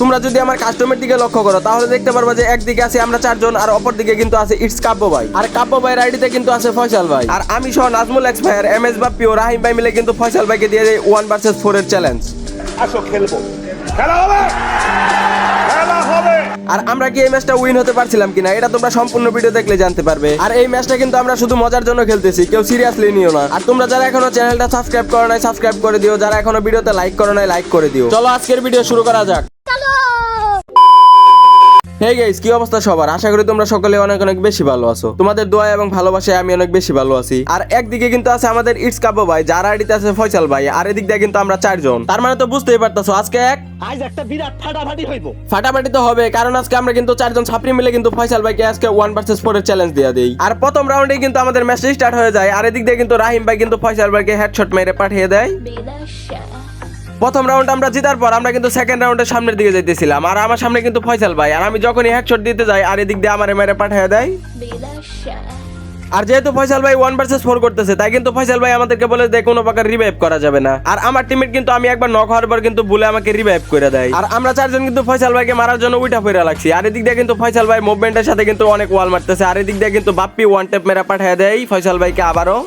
তোমরা যদি আমার কাস্টমের দিকে লক্ষ্য করো তাহলে দেখতে পারব যে একদিকে আছে আমরা চারজন আর অপর দিকে কিন্তু আছে ইটস কাব্য ভাই। আর কাব্য ভাইয়ের আইডিতে কিন্তু আছে ফয়সাল ভাই। আর আমি সহ Nazmul expire M S Bappi ও রাহিম ভাই মিলে কিন্তু ফয়সাল ভাইকে দিয়ে দেয় ওয়ান ভার্সেস ফোর এর চ্যালেঞ্জ আসো খেলব। খেলা হবে! আর আমরা কি এই ম্যাচটা উইন হতে পারছিলাম কিনা এটা তোমরা সম্পূর্ণ ভিডিও দেখলে জানতে পারবে। আর এই ম্যাচটা কিন্তু আমরা শুধু মজার জন্য খেলতেছি কেউ সিরিয়াসলি নিও না। আর তোমরা যারা এখনও চ্যানেলটা সাবস্ক্রাইব করো নাই সাবস্ক্রাইব করে দিও। যারা এখনও ভিডিওতে লাইক করো নাই লাইক করে দিও। চলো আজকের ভিডিও শুরু করা যাক। হে গাইস কি অবস্থা সবার? আশা করি তোমরা সকলে অনেক অনেক বেশি ভালো আছো। তোমাদের দোয়া এবং ভালোবাসায় আমি অনেক বেশি ভালো আছি। আর একদিকে কিন্তু আছে আমাদের ইটস কাব্য ভাই যার আইডিতে আছে ফয়সাল ভাই আর এদিক দিয়ে কিন্তু আমরা চারজন। তার মানে তো বুঝতেই পারতাছো আজকে এক আজ একটা বিরাট ফাটাফাটি হইব। ফাটাফাটি তো হবে কারণ আজকে আমরা কিন্তু চারজন ছাত্রী মিলে কিন্তু ফয়সাল ভাইকে আজকে ওয়ান ভার্সেস ফোর এর চ্যালেঞ্জ দিয়ে দেই। আর প্রথম রাউন্ডে কিন্তু আমাদের ম্যাচটা স্টার্ট হয়ে যায় আর এদিক দিয়ে কিন্তু রাহিম ভাই কিন্তু ফয়সাল ভাইকে হেডশট মেরে পাঠিয়ে দেয়। প্রথম রাউন্ড আমরা জেতার পর আমরা কিন্তু সেকেন্ড রাউন্ডের সামনের দিকে যাইতেছিলাম। আর আমার সামনে কিন্তু ফয়সাল ভাই। আর আমি যখনই হেডশট দিতে যাই, আর এদিক দিয়ে আমার মেরে পাঠিয়ে দেয়। আর যেহেতু ফয়সাল ভাই ওয়ান ভার্সেস ফোর করতেছে, তাই কিন্তু ফয়সাল ভাই আমাদেরকে বলে দেয় কোনো প্রকার রিভাইভ করা যাবে না। আর আমার টিমের কিন্তু আমি একবার নক হওয়ার পর কিন্তু বলে আমাকে রিভাইভ করে দেয়। আর আমরা চারজন কিন্তু ফয়সাল ভাইকে মারার জন্য উইটা ফেরা লাগছি। আর এদিক দিয়ে কিন্তু ফয়সাল ভাই মুভমেন্টের সাথে কিন্তু অনেক ওয়াল মারতেছে। আর এদিক দিয়ে কিন্তু বাপ্পি ওয়ান টেপ মেরা পাঠিয়ে দেয় ফয়সাল ভাইকে আবারও।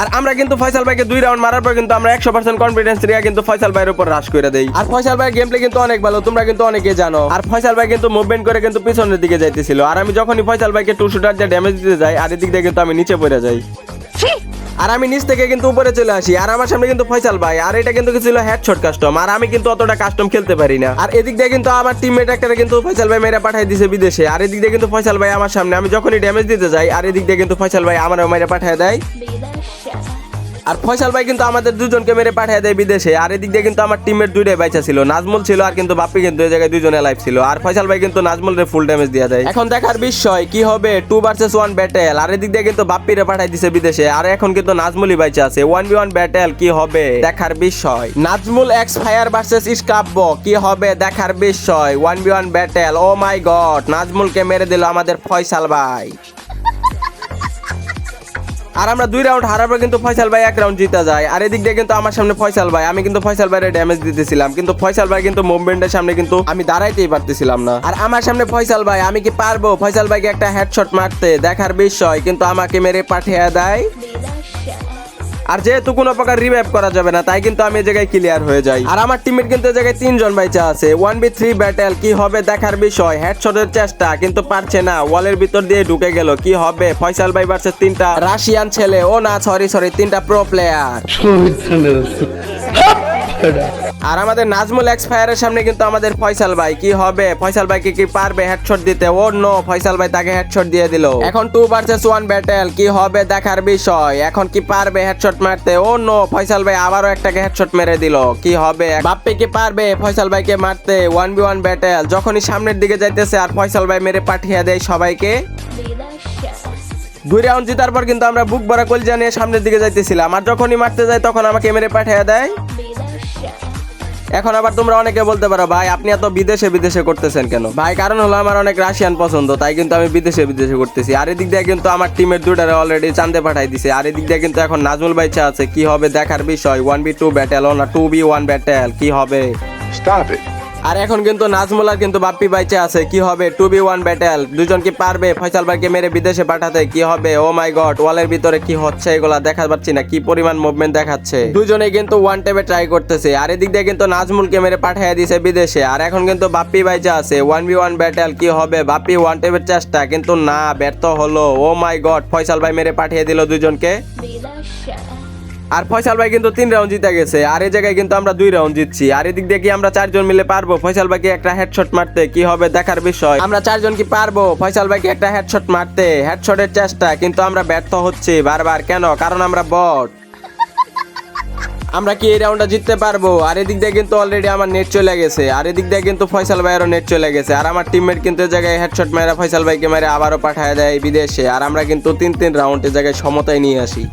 আর আমরা কিন্তু ফয়সাল ভাইকে দুই রাউন্ড মারার পর কিন্তু আমরা একশো পার্সেন্ট কনফিডেন্স নিয়ে কিন্তু ফয়সাল ভাইয়ের উপর রাশ করে দেই। আর ফয়সাল ভাইয়ের গেম প্লে কিন্তু অনেক ভালো তোমরা কিন্তু অনেকে জানো। আর ফয়সাল ভাই কিন্তু মুভমেন্ট করে কিন্তু পিছনের দিকে যাইতেছিল। আর আমি যখনই ফয়সাল ভাইকে টু শুটার যে ড্যামেজ দিতে যাই আর এদিক দিয়ে কিন্তু আমি নিচে পড়ে যাই। আর আমি নিচ থেকে কিন্তু উপরে চলে আসি। আর আমার সামনে কিন্তু ফয়সাল ভাই। আর এটা কিন্তু ছিল হেডশট কাস্টম আর আমি কিন্তু অতটা কাস্টম খেলতে পারি না। আর এদিক দিয়ে কিন্তু আমার টিমমেট একটা কিন্তু ফয়সাল ভাই মেরে পাঠিয়ে দিছে বিদেশে। আর এদিক দিয়ে কিন্তু ফয়সাল ভাই আমার সামনে। আমি যখনই ড্যামেজ দিতে যাই আর এদিক দিয়ে কিন্তু ফয়সাল ভাই আমার মেরে পাঠিয়ে দেয়। আর ফয়সাল ভাই কিন্তু আমাদের দুজনকে মেরে পাঠিয়ে দেয় বিদেশে। আর এদিক দিয়ে কিন্তু আমার টিমের দুইটাই বাইচা ছিল। নাজমুল ছিল আর কিন্তু বাপ্পি কিন্তু এই জায়গায় দুজনে লাইফ ছিল। আর ফয়সাল ভাই কিন্তু নাজমুলের ফুল ড্যামেজ দিয়ে দেয়। এখন দেখার বিষয়, কি হবে? টু ভার্সেস ওয়ান ব্যাটেল আর এদিক দিয়ে কিন্তু বাপ্পিরে পাঠাই দিছে বিদেশে। আর এখন কিন্তু নাজমুলই বাইচা আছে। ওয়ান বি ওয়ান ব্যাটেল কি হবে? দেখার বিষয়। নাজমুল এক্স ফায়ার ভার্সেস ইসকাব্য কি হবে? দেখার বিষয়। One v one battle oh my god নাজমুলকে মেরে দিল আমাদের ফয়সাল ভাই। আর আমরা দুই রাউন্ড হারার পর কিন্তু ফয়সাল ভাই এক রাউন্ড জিতে যায়। আর এদিক দিয়ে কিন্তু আমার সামনে ফয়সাল ভাই। আমি কিন্তু ফয়সাল ভাইয়ের ড্যামেজ দিতেছিলাম। কিন্তু ফয়সাল ভাই কিন্তু মুভমেন্টের সামনে কিন্তু আমি দাঁড়াইতেই পারতেছিলাম না। আর আমার সামনে ফয়সাল ভাই, আমি কি পারব? ফয়সাল ভাইকে একটা হেডশট মারতে দেখার বিষয় কিন্তু আমাকে মেরে পাঠিয়ে দেয়। আর যেহেতু কোনো প্রকার রিভাইভ করা যাবে না, তাই কিন্তু আমি এই জায়গায় ক্লিয়ার হয়ে যাই। আর আমার টিমের কিন্তু এই জায়গায় তিনজন বাইচা আছে। ওয়ান বি থ্রি ব্যাটেল কি হবে দেখার বিষয়। হেডশটের চেষ্টা, কিন্তু পারছে না। ওয়ালের ভিতর দিয়ে ঢুকে গেল, কি হবে? ফয়সাল ভাই ভার্সেস তিনটা রাশিয়ান ছেলে। ও না সরি সরি তিনটা প্রো প্লেয়ার আর আমাদের নাজমুল এক্সপায়ারের সামনে কিন্তু আমাদের ফয়সাল ভাই। কি হবে? ফয়সাল ভাইকে কি পারবে হেডশট দিতে? ও নো ফয়সাল ভাই তাকে হেডশট দিয়ে দিল। এখন টু ভার্সেস ওয়ান ব্যাটেল কি হবে দেখার বিষয়। এখন কি পারবে হেডশট মারতে? ও নো ফয়সাল ভাই আবারও একটাকে হেডশট মেরে দিল। কি হবে? বাপ্পি কি পারবে ফয়সাল ভাইকে মারতে? ওয়ান বি ওয়ান ব্যাটেল যখনই সামনের দিকে যাইতেছে আর ফয়সাল ভাই মেরে পাঠিয়ে দেয় সবাইকে। দুই রাউন্ড জিতার পর কিন্তু আমরা বুক ভরা কলজা নিয়ে সামনের দিকে যাইতেছিলাম। আর যখনই মারতে যাই তখন আমাকে মেরে পাঠিয়ে দেয়। এখন আবার তোমরা অনেকে বলতে পারো, ভাই, আপনি এত বিদেশে বিদেশে করতেছেন কেন? ভাই, কারণ হলো আমার অনেক রাশিয়ান পছন্দ, তাই কিন্তু আমি বিদেশে বিদেশে করতেছি। আর এদিক দিয়ে কিন্তু আমার টিমের দুটারে অলরেডি চান্দে পাঠাই দিছে। আর এদিক দিয়ে কিন্তু এখন নাজমুল বাইচা আছে, কি হবে দেখার বিষয়? ওয়ান বি টু ব্যাটেল না টু বি ওয়ান ব্যাটেল কি হবে? Stop ইট আর এখন কিন্তু নাজমুল আর কিন্তু বাপ্পি বাইচে আছে। কি হবে? টু বি ওয়ান ব্যাটেল দুজন কি পারবে? ফয়সাল ভাইকে মেরে বিদেশে পাঠাতে কি হবে? ও মাই গড ওয়ালের ভিতরে কি হচ্ছে এগুলা দেখা পাচ্ছি না। কি পরিমাণ মুভমেন্ট দেখাচ্ছে? দুজনে কিন্তু ওয়ান টেপে ট্রাই করতেছে। আর এদিক দিয়ে কিন্তু নাজমুলকে মেরে পাঠিয়ে দিছে বিদেশে। আর এখন কিন্তু বাপ্পি বাইচে আছে। ওয়ান বি ওয়ান ব্যাটেল কি হবে? বাপ্পি ওয়ান টেপের চেষ্টা, কিন্তু না, ব্যর্থ হলো। ও মাই গড ফয়সাল ভাই মেরে পাঠিয়ে দিল দুজনকে। আর ফয়সাল ভাই কিন্তু তিন রাউন্ড জিতে গেছে। আর এই জায়গায় কিন্তু আমরা দুই রাউন্ড জিতছি। আর এদিক দিয়ে কি আমরা চারজন মিলে পারব? ফয়সাল ভাইকে একটা হেডশট মারতে কি হবে দেখার বিষয়। আমরা চারজন কি পারব? ফয়সাল ভাইকে একটা হেডশট মারতে। হেডশটের চেষ্টা, কিন্তু আমরা ব্যর্থ হচ্ছি বারবার। কেন? কারণ আমরা বট আমরা কি এই রাউন্ডটা জিততে পারব? আর এদিক দিয়ে কিন্তু অলরেডি আমার নেট চলে গেছে। আর এদিক দিয়ে কিন্তু ফয়সাল ভাইয়েরও নেট চলে গেছে। আর আমার টিমমেট কিন্তু এই জায়গায় হেডশট মেরে ফয়সাল ভাইকে মেরে আবারও পাঠায় দেয় বিদেশে। আর আমরা কিন্তু তিন তিন রাউন্ড এই জায়গায় সমতায় নিয়ে আসি।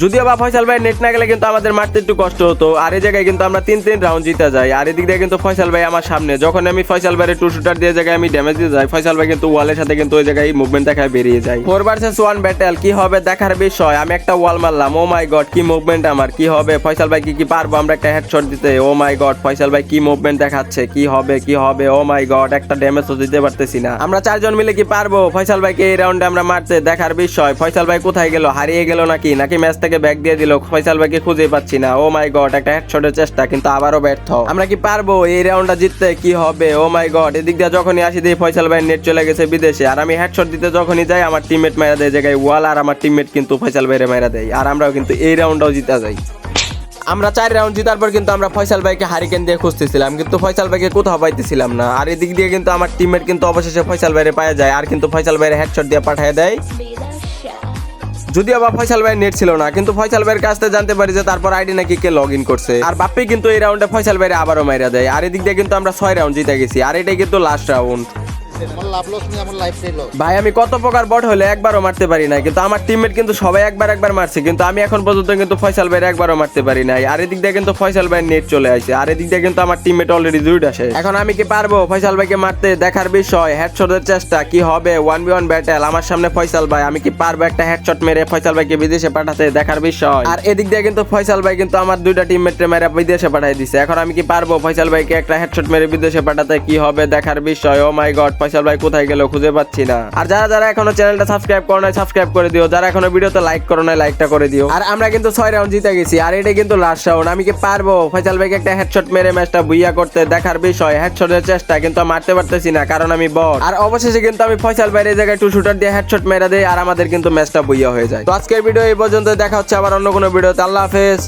যদিও বা ফয়সাল ভাই নেট না গেলে কিন্তু আমাদের মারতে একটু কষ্ট হতো। আর এই জায়গায় কিন্তু আমরা তিন তিন রাউন্ড জিতে যাই। আর এদিক দিয়ে কিন্তু ফয়সাল ভাই আমার সামনে। যখন আমি ফয়সাল ভাইয়ের টু শুটার দিয়ে জায়গায় আমি ড্যামেজ দিয়ে যাই, ফয়সাল ভাই কিন্তু ওয়ালের সাথে কিন্তু ওই জায়গায় মুভমেন্ট দেখায় বেরিয়ে যায়। ফোর ভার্সেস ওয়ান ব্যাটেল কি হবে দেখার বিষয়? আমি একটা ওয়াল মারলাম ও মাই গড কি মুভমেন্ট আমার, কি হবে? ফয়সাল ভাই কি কি পারব আমরা একটা হেডশট দিতে? ও মাই গড ফয়সাল ভাই কি মুভমেন্ট দেখাচ্ছে? কি হবে কি হবে? ও মাই গড একটা ড্যামেজ তো দিতে পারতেছি না। আমরা চারজন মিলে কি পারব? ফয়সাল ভাইকে এই রাউন্ডে আমরা মারতে দেখার বিষয়। ফয়সাল ভাই কোথায় গেল? হারিয়ে গেল নাকি? নাকি ম্যাচ থেকে ব্যাক দিয়ে দিল, ফয়সাল ভাইকে খুঁজে পাচ্ছি না। ও মাই গড একটা হেডশটের চেষ্টা, কিন্তু আবারও ব্যর্থ। আমরা কি পারব? এই রাউন্ডটা জিততে কি হবে? ও মাই গড এদিক দিয়ে যখনই আসি দিয়ে ফয়সাল ভাই নেট চলে গেছে বিদেশে। আর আমি হেডশট দিতে যখনই যাই, আমার টিমমেট মেরা দেয় জায়গায় ওয়াল আর আমার টিমমেট কিন্তু ফয়সাল ভাইরে মেরা দেয়। আর আমরাও কিন্তু এই রাউন্ডটাও জিতা যাই। আমরা চার রাউন্ড জিতার পর কিন্তু আমরা ফয়সাল ভাইকে হারিকেন দিয়ে খুঁজতেছিলাম, কিন্তু ফয়সাল ভাইকে কোথাও পাইতেছিলাম না। আর এদিক দিয়ে কিন্তু আমার টিমমেট কিন্তু অবশেষে ফয়সাল ভাইরে পাওয়া যায়, আর কিন্তু ফয়সাল ভাইয়ের হেডশট দিয়ে পাঠিয়ে দেয়। যদিও বা ফয়সাল ভাইয়ের নেট ছিল না, কিন্তু ফয়সাল ভাইয়ের কাছ থেকে জানতে পারি যে তারপর আইডি নাকি কে লগ ইন করছে। আর বাপ্পি কিন্তু এই রাউন্ডে ফয়সাল ভাইরে আবারও মাইরা দেয়। আর এদিক দিয়ে কিন্তু আমরা ছয় রাউন্ড জিতে গেছি, আর এটাই কিন্তু লাস্ট রাউন্ড ভাই, আমি কত প্রকার বট হলে একবারও মারতে পারি না কিন্তু আমার টিমমেট কিন্তু সবাই একবার একবার মারছে, কিন্তু আমি এখন পর্যন্ত কিন্তু ফয়সাল ভাইয়ের একবারও মারতে পারি নাই। আর এদিক দিয়ে কিন্তু ফয়সাল ভাইয়ের নেট চলে আসে, আর এদিক দিয়ে কিন্তু আমার টিমমেট অলরেডি দুইট আসে এখন আমি কি পারব ফয়সাল ভাইকে মারতে? দেখার বিষয় হেডশটের চেষ্টা, কি হবে? ওয়ান বি ওয়ান ব্যাটেল আমার সামনে ফয়সাল ভাই, আমি কি পারব একটা হেডশট মেরে ফয়সাল ভাইকে বিদেশে পাঠাতে? দেখার বিষয়। আর এদিক দিয়ে কিন্তু ফয়সাল ভাই কিন্তু আমার দুইটা টিমমেট মেরে বিদেশে পাঠাই দিছে। এখন আমি কি পারব ফয়সাল ভাইকে একটা হেডশট মেরে বিদেশে পাঠাতে? কি হবে? দেখার বিষয় ও মাই গড ফয়সাল ভাই, কোথায় গেল খুঁজে পাচ্ছি না। আর যারা যারা এখনও চ্যানেলটা সাবস্ক্রাইব করো নাই, সাবস্ক্রাইব করে দিও। যারা এখনও ভিডিওতে লাইক করো নাই লাইকটা করে দিও। আর আমরা কিন্তু ছয় রাউন্ড জিতে গেছি, আর এটা কিন্তু লাস্ট রাউন্ড আমি কি পারব? ফয়সাল ভাইকে একটা হেডশট মেরে ম্যাচটা বুইয়া করতে দেখার বিষয়। হেডশটের চেষ্টা, কিন্তু মারতে পারতেছি না, কারণ আমি বট আর অবশেষে কিন্তু আমি ফয়সাল ভাইয়ের জায়গায় টু শুটার দিয়ে হেডশট মেরে দেই, আর আমাদের কিন্তু ম্যাচটা বুইয়া হয়ে যায়। তো আজকের ভিডিও এই পর্যন্ত দেখা হচ্ছে আবার অন্য কোনো ভিডিওতে আল্লাহ হাফেজ।